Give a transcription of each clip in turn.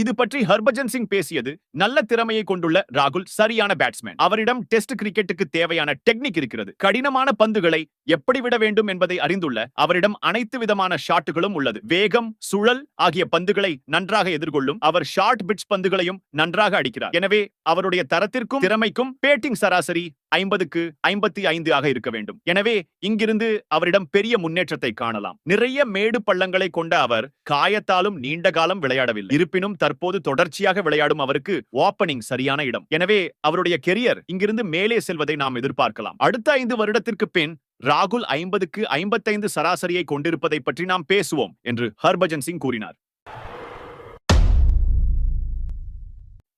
இது பற்றி ஹர்பஜன் சிங் பேசியது நல்ல திறமையை கொண்டுள்ள ராகுல் சரியான பேட்ஸ்மேன் அவரிடம் டெஸ்ட் கிரிக்கெட்டுக்கு தேவையான டெக்னிக் இருக்கிறது. கடினமான பந்துகளை எப்படி விட வேண்டும் என்பதை அறிந்துள்ள அவரிடம் அனைத்து விதமான ஷாட்டுகளும் உள்ளது. வேகம் சுழல் ஆகிய பந்துகளை நன்றாக எதிர்கொள்ளும் அவர் ஷார்ட் பிட்ச் பந்துகளையும் நன்றாக அடிக்கிறார். எனவே அவருடைய தரத்திற்கும் திறமைக்கும் பேட்டிங் சராசரி ஐம்பதுக்கு ஐம்பத்தி ஐந்து ஆக இருக்க வேண்டும். எனவே இங்கிருந்து அவரிடம் பெரிய முன்னேற்றத்தை காணலாம். நிறைய மேடு பள்ளங்களை கொண்ட அவர் காயத்தாலும் நீண்ட காலம் விளையாடவில்லை. இருப்பினும் தற்போது தொடர்ச்சியாக விளையாடும் அவருக்கு ஓப்பனிங் சரியான இடம். எனவே அவருடைய கெரியர் இங்கிருந்து மேலே செல்வதை நாம் எதிர்பார்க்கலாம். அடுத்த ஐந்து வருடத்திற்கு பின் ராகுல் ஐம்பதுக்கு ஐம்பத்தைந்து சராசரியை கொண்டிருப்பதை பற்றி நாம் பேசுவோம் என்று ஹர்பஜன் சிங் கூறினார்.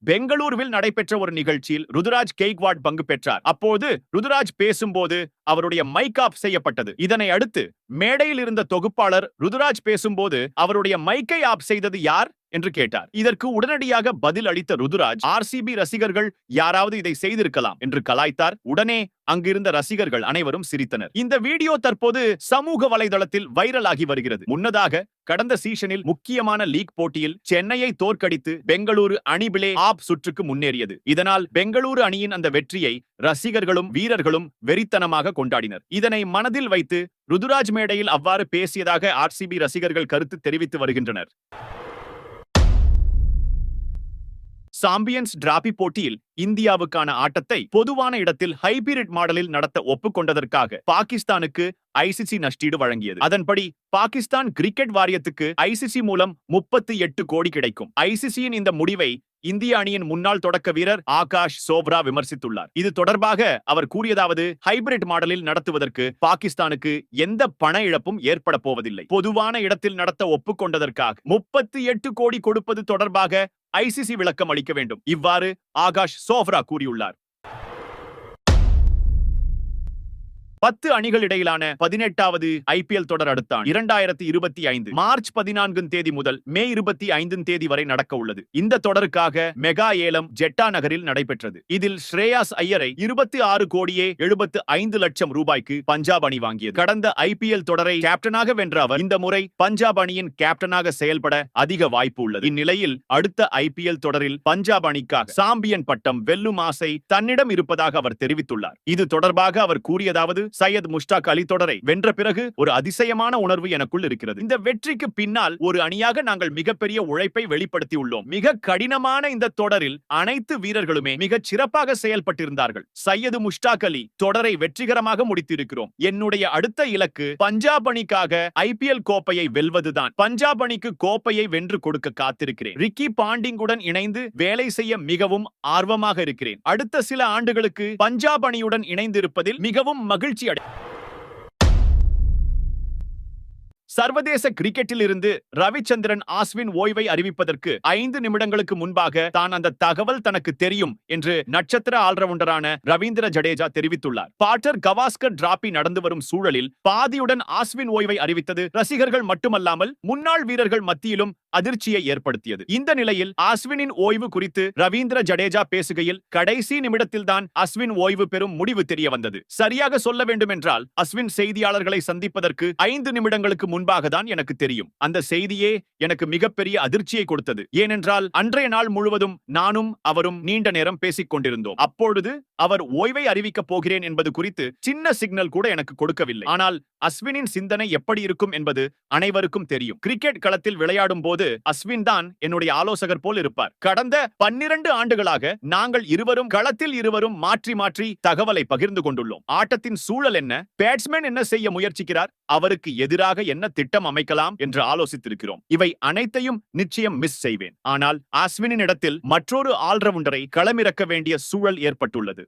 பெங்களூருவில் நடைபெற்ற ஒரு நிகழ்ச்சியில் ருதுராஜ் கெய்க்வாட் பங்கு பெற்றார். அப்போது ருதுராஜ் பேசும்போது அவருடைய மைக் ஆஃப் செய்யப்பட்டது. இதனை அடுத்து மேடையில் இருந்த தொகுப்பாளர் ருதுராஜ் பேசும்போது அவருடைய மைக்கை ஆஃப் செய்தது யார் என்று கேட்டார். இதற்கு உடனடியாக பதில் அளித்த ருதுராஜ் ஆர்சிபி ரசிகர்கள் யாராவது இதை செய்திருக்கலாம் என்று கலாய்த்தார். உடனே அங்கிருந்த ரசிகர்கள் அனைவரும் சிரித்தனர். இந்த வீடியோ தற்போது சமூக வலைதளத்தில் வைரலாகி வருகிறது. முன்னதாக கடந்த சீசனில் முக்கியமான லீக் போட்டியில் சென்னையை தோற்கடித்து பெங்களூரு அணி பிளே ஆப் சுற்றுக்கு முன்னேறியது. இதனால் பெங்களூரு அணியின் அந்த வெற்றியை ரசிகர்களும் வீரர்களும் வெறித்தனமாக கொண்டாடினர். இதனை மனதில் வைத்து ருதுராஜ் மேடையில் அவ்வாறு பேசியதாக ஆர்சிபி ரசிகர்கள் கருத்து தெரிவித்து வருகின்றனர். சாம்பியன்ஸ் டிராபி போட்டியில் இந்தியாவுக்கான ஆட்டத்தை பொதுவான இடத்தில் ஹைபிரிட் மாடலில் நடத்த ஒப்புக்கொண்டதற்காக பாகிஸ்தானுக்கு ஐசிசி நஷ்டீடு வழங்கியது. அதன்படி பாகிஸ்தான் கிரிக்கெட் வாரியத்துக்கு ஐசிசி மூலம் முப்பத்தி எட்டு கோடி கிடைக்கும். ஐசிசியின் இந்த முடிவை இந்திய அணியின் முன்னாள் தொடக்க வீரர் ஆகாஷ் சோப்ரா விமர்சித்துள்ளார். இது தொடர்பாக அவர் கூறியதாவது ஹைபிரிட் மாடலில் நடத்துவதற்கு பாகிஸ்தானுக்கு எந்த பண இழப்பும் ஏற்பட போவதில்லை. பொதுவான இடத்தில் நடத்த ஒப்புக்கொண்டதற்காக முப்பத்தி எட்டு கோடி கொடுப்பது தொடர்பாக ஐசிசி விளக்கம் அளிக்க வேண்டும். இவ்வாறு ஆகாஷ் சோப்ரா கூறியுள்ளார். பத்து அணிகள் இடையிலான பதினெட்டாவது ஐபிஎல் தொடர் அடுத்தான். இரண்டாயிரத்தி இருபத்தி ஐந்து மார்ச் பதினான்கு தேதி முதல் மே இருபத்தி ஐந்து தேதி வரை நடக்க உள்ளது. இந்த தொடருக்காக மெகா ஏலம் ஜெட்டா நகரில் நடைபெற்றது. இதில் ஸ்ரேயாஸ் ஐயரை இருபத்தி ஆறு கோடியே எழுபத்து ஐந்து லட்சம் ரூபாய்க்கு பஞ்சாப் அணி வாங்கியது. கடந்த ஐபிஎல் தொடரை கேப்டனாக வென்ற அவர் இந்த முறை பஞ்சாப் அணியின் கேப்டனாக செயல்பட அதிக வாய்ப்பு உள்ளது. இந்நிலையில் அடுத்த ஐ பி எல் தொடரில் பஞ்சாப் அணிக்காக சாம்பியன் பட்டம் வெல்லும் ஆசை தன்னிடம் இருப்பதாக அவர் தெரிவித்துள்ளார். இது தொடர்பாக அவர் கூறியதாவது சையத் முஷ்டாக் அலி தொடரை வென்ற பிறகு ஒரு அதிசயமான உணர்வு எனக்குள் இருக்கிறது. இந்த வெற்றிக்கு பின்னால் ஒரு அணியாக நாங்கள் மிகப்பெரிய உழைப்பை வெளிப்படுத்தியுள்ளோம். மிக கடினமான இந்த தொடரில் அனைத்து வீரர்களுமே மிக சிறப்பாக செயல்பட்டிருந்தார்கள். சையது முஷ்டாக் அலி தொடரை வெற்றிகரமாக முடித்திருக்கிறோம். என்னுடைய அடுத்த இலக்கு பஞ்சாப் அணிக்காக ஐபிஎல் கோப்பையை வெல்வதுதான். பஞ்சாப் அணிக்கு கோப்பையை வென்று கொடுக்க காத்திருக்கிறேன். ரிக்கி பாண்டிங்குடன் இணைந்து வேலை செய்ய மிகவும் ஆர்வமாக இருக்கிறேன். அடுத்த சில ஆண்டுகளுக்கு பஞ்சாப் அணியுடன் இணைந்திருப்பதில் மிகவும் மகிழ்ச்சி அடை சர்வதேச கிரிக்கெட்டில் இருந்து ரவிச்சந்திரன் ஆஸ்வின் ஓய்வை அறிவிப்பதற்கு ஐந்து நிமிடங்களுக்கு முன்பாக தான் அந்த தகவல் தனக்கு தெரியும் என்று நட்சத்திர ஆல்ரவுண்டரான ரவீந்திர ஜடேஜா தெரிவித்துள்ளார். பாட்டர் கவாஸ்கர் டிராபி நடந்து வரும் சூழலில் பாதியுடன் ஆஸ்வின் ஓய்வை அறிவித்தது ரசிகர்கள் மட்டுமல்லாமல் முன்னாள் வீரர்கள் மத்தியிலும் அதிர்ச்சியை ஏற்படுத்தியது. இந்த நிலையில் அஸ்வினின் ஓய்வு குறித்து ரவீந்திர ஜடேஜா பேசுகையில் கடைசி நிமிடத்தில்தான் அஸ்வின் ஓய்வு பெறும் முடிவு தெரிய வந்தது. சரியாக சொல்ல வேண்டும் என்றால் அஸ்வின் செய்தியாளர்களை சந்திப்பதற்கு ஐந்து நிமிடங்களுக்கு முன்பாக தான் எனக்கு தெரியும். அந்த செய்தியே எனக்கு மிகப்பெரிய அதிர்ச்சியை கொடுத்தது. ஏனென்றால் அன்றைய நாள் முழுவதும் நானும் அவரும் நீண்ட நேரம் பேசிக் கொண்டிருந்தோம் அப்பொழுது அவர் ஓய்வை அறிவிக்கப் போகிறேன் என்பது குறித்து சின்ன சிக்னல் கூட எனக்கு கொடுக்கவில்லை. ஆனால் அஸ்வினின் சிந்தனை எப்படி இருக்கும் என்பது அனைவருக்கும் தெரியும். கிரிக்கெட் களத்தில் விளையாடும் போது போது அஸ்வின் தான் என்னுடைய ஆலோசகர் போல் இருப்பார். கடந்த பன்னிரண்டு ஆண்டுகளாக நாங்கள் இருவரும் களத்தில் இருவரும் மாற்றி மாற்றி தகவலை பகிர்ந்து கொண்டுள்ளோம். ஆட்டத்தின் சூழல் என்ன? பேட்ஸ்மேன் என்ன செய்ய முயற்சிக்கிறார்? அவருக்கு எதிராக என்ன திட்டம் அமைக்கலாம் என்று ஆலோசித்திருக்கிறோம். இவை அனைத்தையும் நிச்சயம் மிஸ் செய்வேன். ஆனால் அஸ்வினின் இடத்தில் மற்றொரு ஆல்ரவுண்டரை களமிறக்க வேண்டிய சூழல் ஏற்பட்டுள்ளது.